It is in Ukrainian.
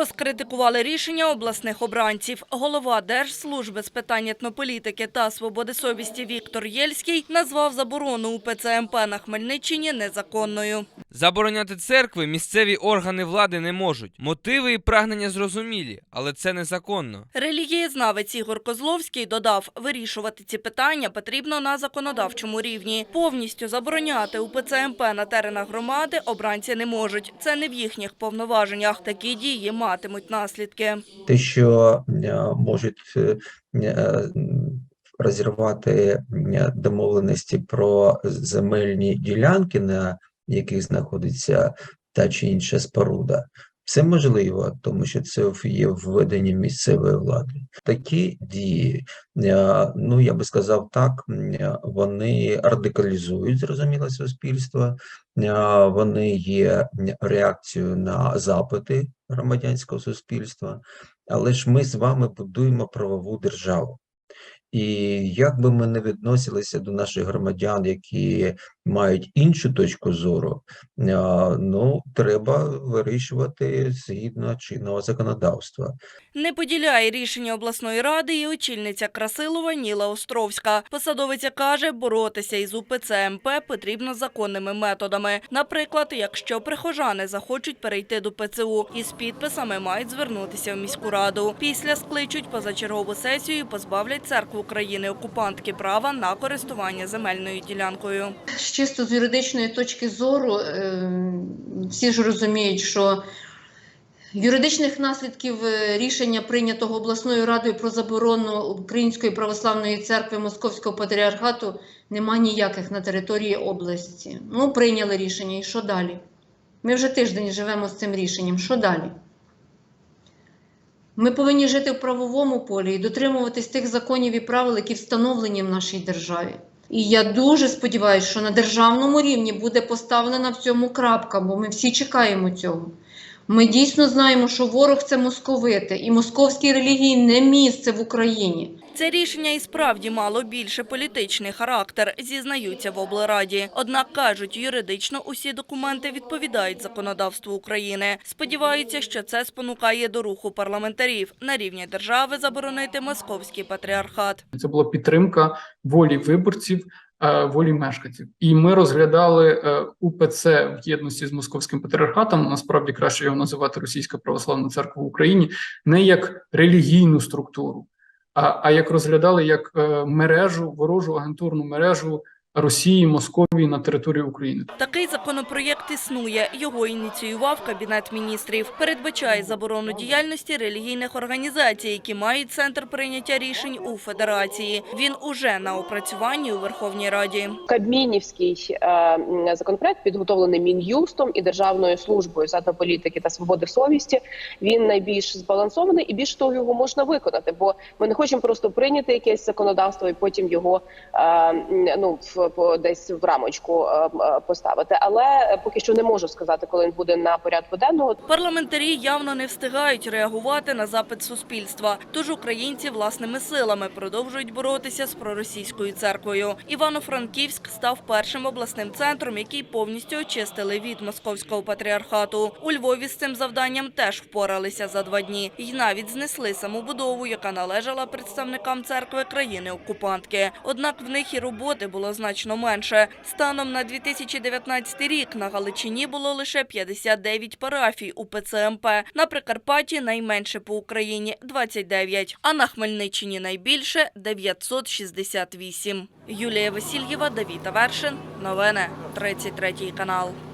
Розкритикували рішення обласних обранців. Голова Держслужби з питань етнополітики та свободи совісті Віктор Єльський назвав заборону УПЦ МП на Хмельниччині незаконною. Забороняти церкви місцеві органи влади не можуть. Мотиви і прагнення зрозумілі, але це незаконно. Релігієзнавець Ігор Козловський додав, вирішувати ці питання потрібно на законодавчому рівні. Повністю забороняти УПЦ МП на теренах громади обранці не можуть. Це не в їхніх повноваженнях. Такі дії матимуть наслідки. те, що е, можуть е, е, розірвати домовленості про земельні ділянки, на яких знаходиться та чи інша споруда. Це можливо, тому що це є введення місцевої влади. Такі дії, ну я би сказав так, вони радикалізують зрозуміло суспільство, вони є реакцією на запити громадянського суспільства. Але ж ми з вами будуємо правову державу. І як би ми не відносилися до наших громадян, які мають іншу точку зору, ну треба вирішувати згідно чинного законодавства. Не поділяє рішення обласної ради і очільниця Красилова Ніла Островська. Посадовиця каже, боротися із УПЦ МП потрібно законними методами. Наприклад, якщо прихожани захочуть перейти до ПЦУ, із підписами мають звернутися в міську раду. Після скличуть позачергову сесію і позбавлять церкву країни окупантки права на користування земельною ділянкою. Чисто з юридичної точки зору, е, всі ж розуміють, що юридичних наслідків е, рішення, прийнятого обласною радою про заборону Української православної церкви Московського патріархату, нема ніяких на території області. Ну, прийняли рішення, і що далі? Ми вже тиждень живемо з цим рішенням. Що далі? Ми повинні жити в правовому полі і дотримуватись тих законів і правил, які встановлені в нашій державі. І я дуже сподіваюся, що на державному рівні буде поставлена в цьому крапка, бо ми всі чекаємо цього. Ми дійсно знаємо, що ворог це московити, і московській релігії не місце в Україні. Це рішення і справді мало більше політичний характер, зізнаються в облраді. Однак кажуть, юридично усі документи відповідають законодавству України. Сподіваються, що це спонукає до руху парламентарів на рівні держави заборонити московський патріархат. Це була підтримка волі виборців, волі мешканців. І ми розглядали е, УПЦ в єдності з московським патріархатом. Насправді краще його називати Російська православна церква в Україні, не як релігійну структуру, а, а як розглядали як е, мережу, ворожу агентурну мережу Росії, Московії на території України. Такий законопроєкт існує. Його ініціював Кабінет міністрів. Передбачає заборону діяльності релігійних організацій, які мають центр прийняття рішень у Федерації. Він уже на опрацюванні у Верховній Раді. Кабмінівський е, законопроект, підготовлений мін'юстом і державною службою з політики та свободи совісті. Він найбільш збалансований і більш того його можна виконати. Бо ми не хочемо просто прийняти якесь законодавство і потім його е, ну в по десь в рамочку е, е, поставити. Але поки що не можу сказати, коли він буде на порядку денного. Парламентарі явно не встигають реагувати на запит суспільства. Тож українці власними силами продовжують боротися з проросійською церквою. Івано-Франківськ став першим обласним центром, який повністю очистили від московського патріархату. У Львові з цим завданням теж впоралися за два дні. І навіть знесли самобудову, яка належала представникам церкви країни-окупантки. Однак в них і роботи було значно менше. Станом на 2019 рік на Галичині було лише 59 парафій у ПЦМП. На Прикарпатті найменше по Україні 29, а на Хмельниччині найбільше 968. Юлія Васильєва, Давід Авершин. Новини 33 канал.